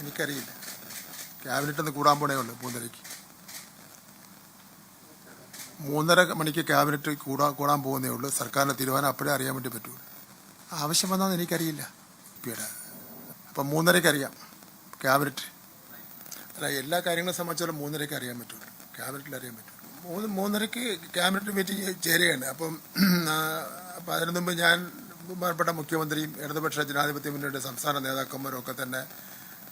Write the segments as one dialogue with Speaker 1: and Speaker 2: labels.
Speaker 1: എനിക്കറിയില്ല. ക്യാബിനറ്റ് ഒന്ന് കൂടാൻ പോണേ ഉള്ളൂ മൂന്നരയ്ക്ക്. മൂന്നര മണിക്ക് ക്യാബിനറ്റ് കൂടാ കൂടാൻ പോകുന്നേ ഉള്ളൂ. സർക്കാരിന്റെ തീരുമാനം അപ്പോഴേ അറിയാൻ വേണ്ടി പറ്റുള്ളൂ ആവശ്യം വന്നാന്ന് എനിക്കറിയില്ല. പിയുടെ അപ്പം മൂന്നരയ്ക്ക് അറിയാം ക്യാബിനറ്റ്. അല്ല എല്ലാ കാര്യങ്ങളും സംബന്ധിച്ചോളം മൂന്നരയ്ക്ക് അറിയാൻ പറ്റുള്ളൂ ക്യാബിനറ്റിൽ അറിയാൻ പറ്റും. മൂന്ന് മൂന്നരയ്ക്ക് ക്യാബിനറ്റ് മീറ്റിംഗ് ചേരുകയാണ്. അപ്പം അപ്പം അതിനു മുമ്പ് ഞാൻ ബഹുമാനപ്പെട്ട മുഖ്യമന്ത്രിയും ഇടതുപക്ഷ ജനാധിപത്യ മുന്നണിയുടെ സംസ്ഥാന നേതാക്കന്മാരും ഒക്കെ തന്നെ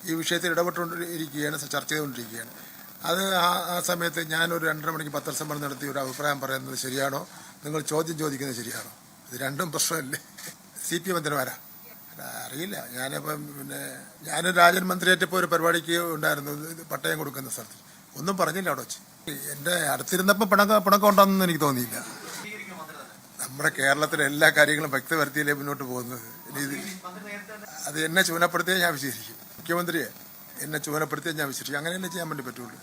Speaker 1: ഈ വിഷയത്തിൽ ഇടപെട്ടുകൊണ്ടിരിക്കുകയാണ് ചർച്ച ചെയ്തുകൊണ്ടിരിക്കുകയാണ്. അത് ആ സമയത്ത് ഞാനൊരു രണ്ടര മണിക്ക് പത്രസമ്മേളനം നടത്തി ഒരു അഭിപ്രായം പറയുന്നത് ശരിയാണോ? നിങ്ങൾ ചോദ്യം ചോദിക്കുന്നത് ശരിയാണോ? ഇത് രണ്ടും പ്രശ്നമല്ലേ? സി പി അല്ല, അറിയില്ല. ഞാനിപ്പം പിന്നെ ഞാൻ രാജൻ മന്ത്രിയായിട്ടിപ്പോൾ ഒരു പരിപാടിക്ക് ഉണ്ടായിരുന്നു. പട്ടയം കൊടുക്കുന്ന സ്ഥലത്ത്. ഒന്നും പറഞ്ഞില്ല അവിടെ വെച്ച്. എന്റെ അടുത്തിരുന്നപ്പോൾ പിണക്ക പിണക്കം ഉണ്ടാകുന്നു എനിക്ക് തോന്നിയില്ല. നമ്മുടെ കേരളത്തിലെ എല്ലാ കാര്യങ്ങളും വ്യക്തവരുത്തിയിലേ മുന്നോട്ട് പോകുന്നത്. അത് എന്നെ ചുമനപ്പെടുത്തിയേ ഞാൻ വിശേഷിക്കും. മുഖ്യമന്ത്രിയെ എന്നെ ചുമനപ്പെടുത്തിയേ ഞാൻ വിശ്വസിക്കും അങ്ങനെ തന്നെ ചെയ്യാൻ വേണ്ടി പറ്റുള്ളൂ.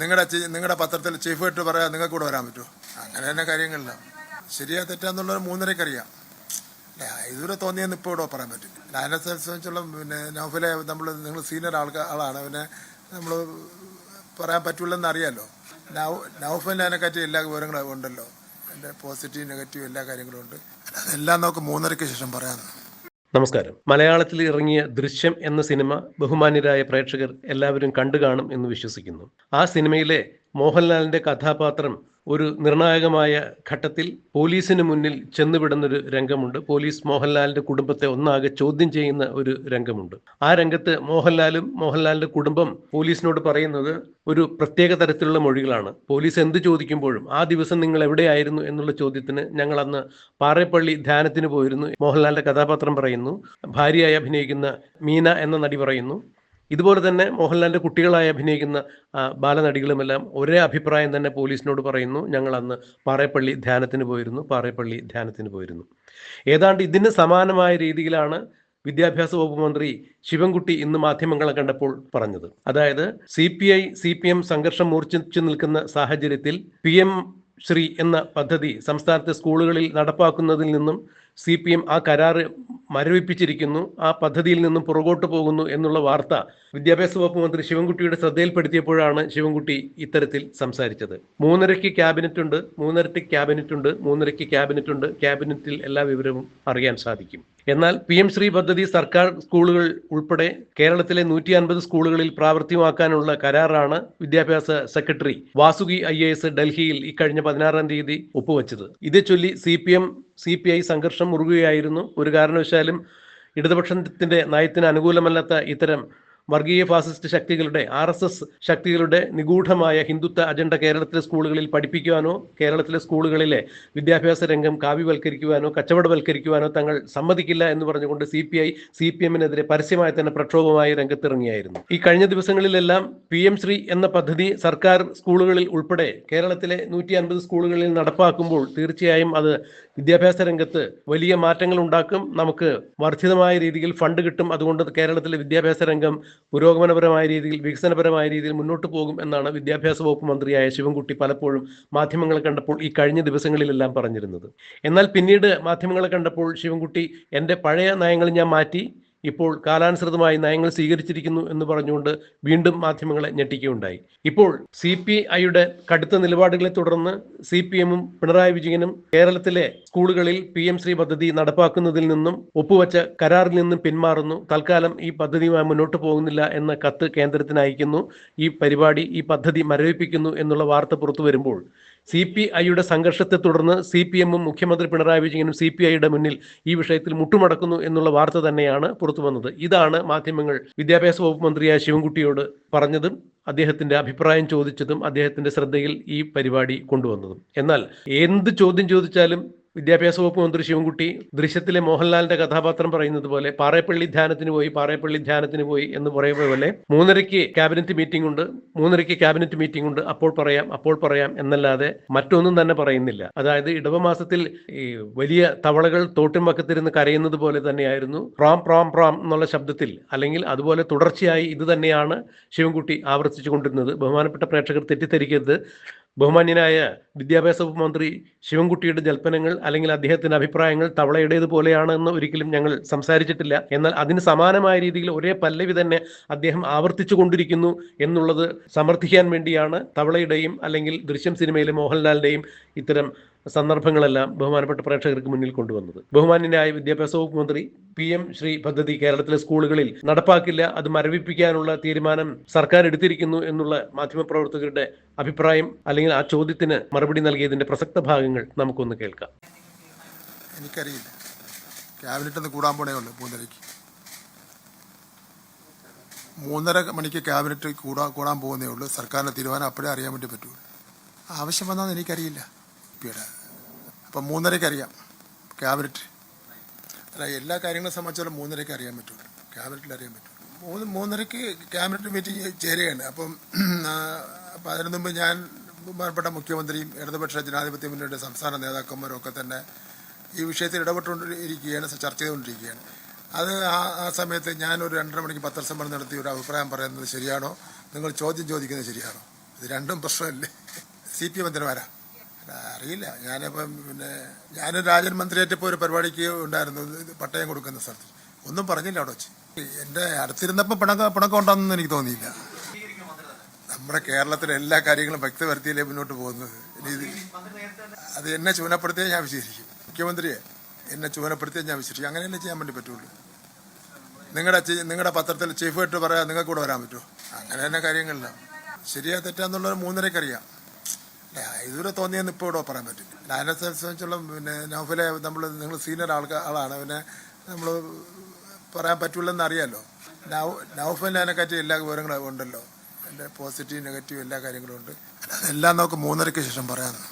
Speaker 1: നിങ്ങളുടെ നിങ്ങളുടെ പത്രത്തിൽ ചീഫ് ആയിട്ട് പറയാൻ നിങ്ങൾക്ക് കൂടെ വരാൻ പറ്റുമോ? അങ്ങനെ തന്നെ കാര്യങ്ങളില്ല. ശരിയാ തെറ്റാന്നുള്ളത് മൂന്നരയ്ക്ക് അറിയാം. ഇതുവരെ തോന്നിയെന്ന് ഇപ്പോൾ ഇവിടെ പറയാൻ പറ്റില്ല അതിനെ സംബന്ധിച്ചുള്ള പിന്നെ നൗഫലെ നമ്മൾ നിങ്ങൾ സീനിയർ ആൾക്കാർ ആളാണ്. പിന്നെ നമ്മൾ പറയാൻ പറ്റുള്ളെന്ന് അറിയാലോ. നൗ നൗഫലിന് അതിനെപ്പറ്റി എല്ലാ വിവരങ്ങളും ഉണ്ടല്ലോ. എന്റെ പോസിറ്റീവ് നെഗറ്റീവ് എല്ലാ കാര്യങ്ങളും ഉണ്ട്. അതെല്ലാം നമുക്ക് മൂന്നരയ്ക്ക് ശേഷം പറയാമെന്ന്
Speaker 2: നമസ്കാരം. മലയാളത്തിൽ ഇറങ്ങിയ ദൃശ്യം എന്ന സിനിമ ബഹുമാന്യരായ പ്രേക്ഷകർ എല്ലാവരും കണ്ടു കാണും എന്ന് വിശ്വസിക്കുന്നു. ആ സിനിമയിലെ മോഹൻലാലിന്റെ കഥാപാത്രം ഒരു നിർണായകമായ ഘട്ടത്തിൽ പോലീസിന് മുന്നിൽ ചെന്നുവിടുന്നൊരു രംഗമുണ്ട്. പോലീസ് മോഹൻലാലിന്റെ കുടുംബത്തെ ഒന്നാകെ ചോദ്യം ചെയ്യുന്ന ഒരു രംഗമുണ്ട്. ആ രംഗത്ത് മോഹൻലാലും മോഹൻലാലിന്റെ കുടുംബം പോലീസിനോട് പറയുന്നത് ഒരു പ്രത്യേക തരത്തിലുള്ള മൊഴികളാണ്. പോലീസ് എന്ത് ചോദിക്കുമ്പോഴും ആ ദിവസം നിങ്ങൾ എവിടെയായിരുന്നു എന്നുള്ള ചോദ്യത്തിന് ഞങ്ങൾ അന്ന് പാറേപ്പള്ളി ധ്യാനത്തിന് പോയിരുന്നു. മോഹൻലാലിന്റെ കഥാപാത്രം പറയുന്നു. ഭാര്യയായി അഭിനയിക്കുന്ന മീന എന്ന നടി പറയുന്നു. ഇതുപോലെ തന്നെ മോഹൻലാലിന്റെ കുട്ടികളായി അഭിനയിക്കുന്ന ബാലനടികളുമെല്ലാം ഒരേ അഭിപ്രായം തന്നെ പോലീസിനോട് പറയുന്നു. ഞങ്ങൾ അന്ന് പാറേപ്പള്ളി ധ്യാനത്തിന് പോയിരുന്നു. പാറേപ്പള്ളി ധ്യാനത്തിന് പോയിരുന്നു. ഏതാണ്ട് ഇതിന് സമാനമായ രീതിയിലാണ് വിദ്യാഭ്യാസ വകുപ്പ് മന്ത്രി ശിവൻകുട്ടി ഇന്ന് മാധ്യമങ്ങളെ കണ്ടപ്പോൾ പറഞ്ഞത്. അതായത് C P I C P M സംഘർഷം മൂർച്ഛിച്ചു നിൽക്കുന്ന സാഹചര്യത്തിൽ പി എം ശ്രീ എന്ന പദ്ധതി സംസ്ഥാനത്തെ സ്കൂളുകളിൽ നടപ്പാക്കുന്നതിൽ നിന്നും സി പി എം ആ കരാറ് മരവിപ്പിച്ചിരിക്കുന്നു ആ പദ്ധതിയിൽ നിന്നും പുറകോട്ട് പോകുന്നു എന്നുള്ള വാർത്ത വിദ്യാഭ്യാസ വകുപ്പ് മന്ത്രി ശിവൻകുട്ടിയുടെ ശ്രദ്ധയിൽപ്പെടുത്തിയപ്പോഴാണ് ശിവൻകുട്ടി ഇത്തരത്തിൽ സംസാരിച്ചത്. മൂന്നരയ്ക്ക് ക്യാബിനറ്റ് ഉണ്ട് മൂന്നരയ്ക്ക് ക്യാബിനറ്റ് ഉണ്ട് മൂന്നരയ്ക്ക് ക്യാബിനറ്റ് ഉണ്ട്. ക്യാബിനറ്റിൽ എല്ലാ വിവരവും അറിയാൻ സാധിക്കും. എന്നാൽ പി എം ശ്രീ പദ്ധതി സർക്കാർ സ്കൂളുകൾ ഉൾപ്പെടെ കേരളത്തിലെ നൂറ്റി അൻപത് സ്കൂളുകളിൽ പ്രാവർത്തികമാക്കാനുള്ള കരാറാണ് വിദ്യാഭ്യാസ സെക്രട്ടറി വാസുകി ഐ ഡൽഹിയിൽ ഇക്കഴിഞ്ഞ പതിനാറാം തീയതി ഒപ്പുവെച്ചത്. ഇതേ ചൊല്ലി സി സി പി ഐ സംഘർഷം മുറുകുകയായിരുന്നു. ഒരു കാരണവശാലും ഇടതുപക്ഷത്തിന്റെ നയത്തിന് അനുകൂലമല്ലാത്ത ഇത്തരം വർഗീയ ഫാസിസ്റ്റ് ശക്തികളുടെ ആർ എസ് എസ് ശക്തികളുടെ നിഗൂഢമായ ഹിന്ദുത്വ അജണ്ട കേരളത്തിലെ സ്കൂളുകളിൽ പഠിപ്പിക്കുവാനോ കേരളത്തിലെ സ്കൂളുകളിലെ വിദ്യാഭ്യാസ രംഗം കാവ്യവൽക്കരിക്കുവാനോ കച്ചവടവൽക്കരിക്കുവാനോ തങ്ങൾ സമ്മതിക്കില്ല എന്ന് പറഞ്ഞുകൊണ്ട് C P I C P എമ്മിനെതിരെ പരസ്യമായി തന്നെ പ്രക്ഷോഭമായി രംഗത്തിറങ്ങിയായിരുന്നു. ഈ കഴിഞ്ഞ ദിവസങ്ങളിലെല്ലാം പി എം ശ്രീ എന്ന പദ്ധതി സർക്കാർ സ്കൂളുകളിൽ ഉൾപ്പെടെ കേരളത്തിലെ നൂറ്റി അൻപത് സ്കൂളുകളിൽ നടപ്പാക്കുമ്പോൾ തീർച്ചയായും അത് വിദ്യാഭ്യാസ രംഗത്ത് വലിയ മാറ്റങ്ങൾ ഉണ്ടാക്കും നമുക്ക് വർദ്ധിതമായ രീതിയിൽ ഫണ്ട് കിട്ടും. അതുകൊണ്ട് കേരളത്തിലെ വിദ്യാഭ്യാസ രംഗം പുരോഗമനപരമായ രീതിയിൽ വികസനപരമായ രീതിയിൽ മുന്നോട്ട് പോകും എന്നാണ് വിദ്യാഭ്യാസ വകുപ്പ് മന്ത്രിയായ ശിവൻകുട്ടി പലപ്പോഴും മാധ്യമങ്ങളെ കണ്ടപ്പോൾ ഈ കഴിഞ്ഞ ദിവസങ്ങളിലെല്ലാം പറഞ്ഞിരുന്നത്. എന്നാൽ പിന്നീട് മാധ്യമങ്ങളെ കണ്ടപ്പോൾ ശിവൻകുട്ടി എന്റെ പഴയ നയങ്ങൾ ഞാൻ മാറ്റി ഇപ്പോൾ കാലാനുസൃതമായി നയങ്ങൾ സ്വീകരിച്ചിരിക്കുന്നു എന്ന് പറഞ്ഞുകൊണ്ട് വീണ്ടും മാധ്യമങ്ങളെ ഞെട്ടിക്കുകയുണ്ടായി. ഇപ്പോൾ സി പി ഐയുടെ കടുത്ത നിലപാടുകളെ തുടർന്ന് സി പി എമ്മും പിണറായി വിജയനും കേരളത്തിലെ സ്കൂളുകളിൽ പി എം ശ്രീ പദ്ധതി നടപ്പാക്കുന്നതിൽ നിന്നും ഒപ്പുവച്ച കരാറിൽ നിന്നും പിന്മാറുന്നു. തൽക്കാലം ഈ പദ്ധതിയുമായി മുന്നോട്ട് പോകുന്നില്ല എന്ന കത്ത് കേന്ദ്രത്തിന് അയക്കുന്നു ഈ പരിപാടി ഈ പദ്ധതി മരവിപ്പിക്കുന്നു എന്നുള്ള വാർത്ത പുറത്തു വരുമ്പോൾ സി പി ഐയുടെ സംഘർഷത്തെ തുടർന്ന് സി പി എമ്മും മുഖ്യമന്ത്രി പിണറായി വിജയനും സി പി ഐയുടെ മുന്നിൽ ഈ വിഷയത്തിൽ മുട്ടുമടക്കുന്നു എന്നുള്ള വാർത്ത തന്നെയാണ് പുറത്തു വന്നത്. ഇതാണ് മാധ്യമങ്ങൾ വിദ്യാഭ്യാസ വകുപ്പ് മന്ത്രിയായ ശിവൻകുട്ടിയോട് പറഞ്ഞതും അദ്ദേഹത്തിന്റെ അഭിപ്രായം ചോദിച്ചതും അദ്ദേഹത്തിന്റെ ശ്രദ്ധയിൽ ഈ പരിപാടി കൊണ്ടുവന്നതും. എന്നാൽ എന്ത് ചോദ്യം ചോദിച്ചാലും വിദ്യാഭ്യാസ വകുപ്പ് മന്ത്രി ശിവൻകുട്ടി ദൃശ്യത്തിലെ മോഹൻലാലിന്റെ കഥാപാത്രം പറയുന്നത് പോലെ പാറേപ്പള്ളി ധ്യാനത്തിന് പോയി പാറേപ്പള്ളി ധ്യാനത്തിന് പോയി എന്ന് പറയുന്ന പോലെ മൂന്നരയ്ക്ക് ക്യാബിനറ്റ് മീറ്റിംഗ് ഉണ്ട് മൂന്നരയ്ക്ക് ക്യാബിനറ്റ് മീറ്റിംഗ് ഉണ്ട് അപ്പോൾ പറയാം അപ്പോൾ പറയാം എന്നല്ലാതെ മറ്റൊന്നും തന്നെ പറയുന്നില്ല. അതായത് ഇടവമാസത്തിൽ ഈ വലിയ തവളകൾ തോട്ടിൻ പക്കത്തിരുന്ന് കരയുന്നത് പോലെ തന്നെയായിരുന്നു. പ്രാം പ്രാം പ്രാം എന്നുള്ള ശബ്ദത്തിൽ അല്ലെങ്കിൽ അതുപോലെ തുടർച്ചയായി ഇത് തന്നെയാണ് ശിവൻകുട്ടി ആവർത്തിച്ചു കൊണ്ടിരുന്നത് ബഹുമാനപ്പെട്ട പ്രേക്ഷകർ തെറ്റിദ്ധരിക്കരുത്. ബഹുമാന്യനായ വിദ്യാഭ്യാസ വകുപ്പ് മന്ത്രി ശിവൻകുട്ടിയുടെ ജൽപ്പനങ്ങൾ അല്ലെങ്കിൽ അദ്ദേഹത്തിന്റെ അഭിപ്രായങ്ങൾ തവളയുടേത് പോലെയാണെന്ന് ഒരിക്കലും ഞങ്ങൾ സംസാരിച്ചിട്ടില്ല. എന്നാൽ അതിന് സമാനമായ രീതിയിൽ ഒരേ പല്ലവി തന്നെ അദ്ദേഹം ആവർത്തിച്ചു കൊണ്ടിരിക്കുന്നു എന്നുള്ളത് സമർത്ഥിക്കാൻ വേണ്ടിയാണ് തവളയുടെയും അല്ലെങ്കിൽ ദൃശ്യം സിനിമയിലെ മോഹൻലാലിന്റെയും ഇത്തരം സന്ദർഭങ്ങളെല്ലാം ബഹുമാനപ്പെട്ട പ്രേക്ഷകർക്ക് മുന്നിൽ കൊണ്ടുവന്നത്. ബഹുമാന്യനായ വിദ്യാഭ്യാസ വകുപ്പ് മന്ത്രി പി എം ശ്രീ പദ്ധതി കേരളത്തിലെ സ്കൂളുകളിൽ നടപ്പാക്കില്ല അത് മരവിപ്പിക്കാനുള്ള തീരുമാനം സർക്കാർ എടുത്തിരിക്കുന്നു എന്നുള്ള മാധ്യമപ്രവർത്തകരുടെ അഭിപ്രായം അല്ലെങ്കിൽ ആ ചോദ്യത്തിന് മറുപടി നൽകിയതിന്റെ പ്രസക്ത ഭാഗങ്ങൾ നമുക്കൊന്ന് കേൾക്കാം.
Speaker 1: എനിക്കറിയില്ല. ക്യാബിനറ്റ് കൂടാൻ പോണേ മൂന്നര മണിക്ക് ക്യാബിനറ്റ് കൂടാ കൂടാൻ പോകുന്നേ ഉള്ളൂ. സർക്കാരിന്റെ തീരുമാനം അപ്പോഴേ അറിയാൻ വേണ്ടി പറ്റുള്ളൂ. ആവശ്യം വന്നാൽ എനിക്കറിയില്ല. പിയുടെ അപ്പം മൂന്നരയ്ക്ക് അറിയാം ക്യാബിനറ്റ് അല്ല എല്ലാ കാര്യങ്ങളും സംബന്ധിച്ചാലും മൂന്നരയ്ക്ക് അറിയാൻ പറ്റുള്ളൂ ക്യാബിനറ്റിൽ അറിയാൻ പറ്റുള്ളൂ മൂന്ന് മൂന്നരയ്ക്ക് ക്യാബിനറ്റ് മീറ്റിംഗ് ചേരുകയാണ്. അപ്പം അപ്പം അതിനു മുമ്പ് ഞാൻ ബഹുമാനപ്പെട്ട മുഖ്യമന്ത്രിയും ഇടതുപക്ഷ ജനാധിപത്യ മുന്നണിയുടെ സംസ്ഥാന നേതാക്കന്മാരും ഒക്കെ തന്നെ ഈ വിഷയത്തിൽ ഇടപെട്ടുകൊണ്ടിരിക്കുകയാണ് ചർച്ച ചെയ്തുകൊണ്ടിരിക്കുകയാണ്. അത് ആ സമയത്ത് ഞാൻ ഒരു രണ്ടര മണിക്ക് പത്രസമ്മേളനം നടത്തി ഒരു അഭിപ്രായം പറയുന്നത് ശരിയാണോ? നിങ്ങൾ ചോദ്യം ചോദിക്കുന്നത് ശരിയാണോ? ഇത് രണ്ടും പ്രശ്നമല്ലേ? സി പി എം എന്തിനാ അറിയില്ല. ഞാനിപ്പം പിന്നെ ഞാൻ രാജൻ മന്ത്രിയായിട്ടിപ്പോൾ ഒരു പരിപാടിക്ക് ഉണ്ടായിരുന്നു. പട്ടയം കൊടുക്കുന്ന സ്ഥലത്ത്. ഒന്നും പറഞ്ഞില്ല അവിടെ വെച്ച്. എന്റെ അടുത്തിരുന്നപ്പോൾ പിണക്ക പിണക്കം ഉണ്ടാകുന്നു എനിക്ക് തോന്നിയില്ല. നമ്മുടെ കേരളത്തിലെ എല്ലാ കാര്യങ്ങളും വ്യക്തവരുത്തിയില്ലേ മുന്നോട്ട് പോകുന്നത്? അത് എന്നെ ചൂനപ്പെടുത്തിയേ ഞാൻ വിശേഷിക്കും മുഖ്യമന്ത്രിയെ എന്നെ ചൂനപ്പെടുത്തിയേ ഞാൻ വിശേഷിക്കും അങ്ങനെയല്ലേ ചെയ്യാൻ വേണ്ടി പറ്റുള്ളൂ. നിങ്ങളുടെ നിങ്ങളുടെ പത്രത്തിൽ ചീഫ് ആയിട്ട് പറയാം നിങ്ങൾക്ക് കൂടെ വരാൻ പറ്റുമോ? അങ്ങനെ തന്നെ കാര്യങ്ങളില്ല. ശരിയാ തെറ്റാന്നുള്ളത് അല്ല, ഇതുവരെ തോന്നിയെന്ന് ഇപ്പോൾ ഇവിടെ പറയാൻ പറ്റില്ല. അതിനെ സംബന്ധിച്ചുള്ള പിന്നെ നോഫിലെ നമ്മൾ നിങ്ങൾ സീനിയർ ആൾക്കാർ ആളാണ്. പിന്നെ നമ്മൾ പറയാൻ പറ്റില്ലെന്ന് അറിയാമല്ലോ നൗഫലിനെ അതിനെക്കാറ്റി എല്ലാ വിവരങ്ങളും ഉണ്ടല്ലോ. എന്റെ പോസിറ്റീവ് നെഗറ്റീവ് എല്ലാ കാര്യങ്ങളും ഉണ്ട്. അതെല്ലാം നമുക്ക് മൂന്നരയ്ക്ക് ശേഷം പറയാമെന്ന്